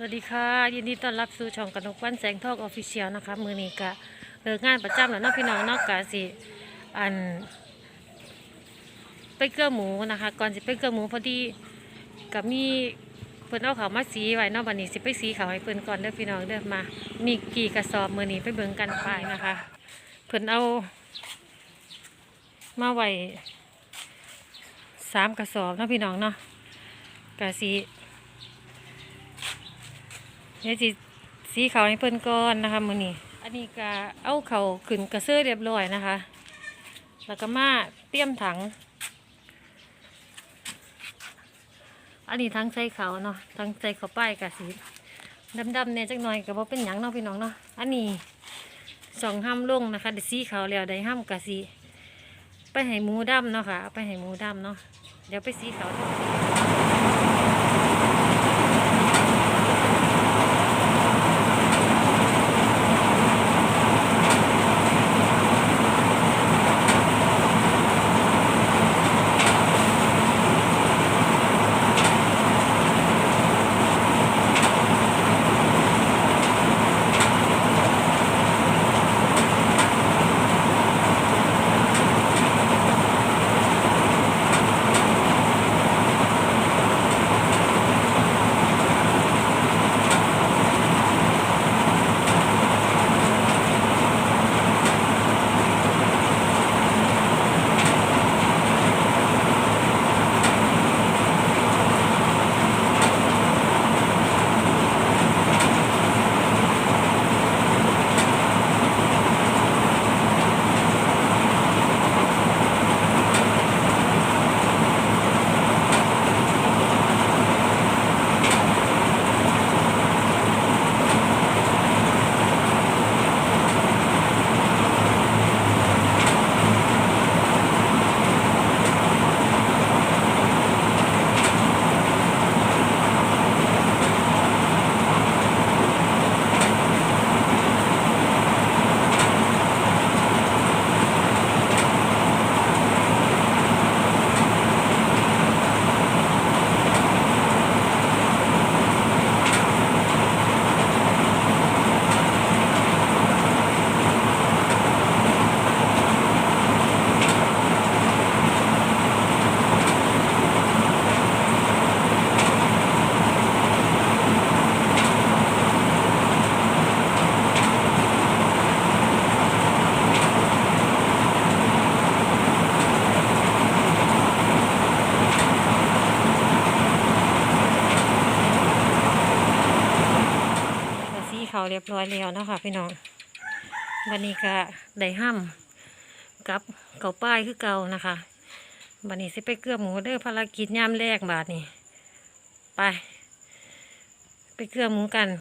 สวัสดีค่ะ ยินดีต้อนรับสู่ช่องกระนกวันแสงทองออฟฟิเชียลนะคะ มือนี้ก็เลิกงานประจำแล้วนาะพี่น้องนอกกาสิ อัน ไปเกลือหมูนะคะ ก่อนสิไปเกลือหมูพอดีกับมีเพิ่นเอาเขาวมาสีไว้นอกบันนี้สิไปสีเขาวให้เพิ่นก่อนเด้อพี่น้องเด้อมา มีกี่กระสอบมือนี้ไปเบิ่งกันไปนะคะ เพิ่นเอา มาไว้สามกระสอบนาะพี่น้องเนาะกะสิ เดี๋ยวสิสีขาวให้เพิ่นก่อนนะคะมือนี้อันนี้ก็เอาเขาขึ้นกระเซื้อเรียบร้อยนะคะ แล้วก็มาเตรียมถัง อันนี้ทั้งใส่เขาเนาะทั้งใส่เขาป้ายกะสีดำๆเนี่ยจักหน่อยก็บ่เป็นหยังเนาะพี่น้องเนาะอันนี้สองห้ามลงนะคะเดี๋ยวสีเขาวแล้วได้ห้ามกะสีไปให้หมูดำเนาะค่ะไปให้หมูดำเนาะเดี๋ยวไปสีเขา เรียบร้อยแล้วนะคะพี่น้องวันนี้ก็ได้ห้ำกับเก่าป้ายคือเก่านะคะวันนี้สิไปเกลือหมูเด้อภารกิจยามแรกบาทนี่ไป ไปเกลือหมูกัน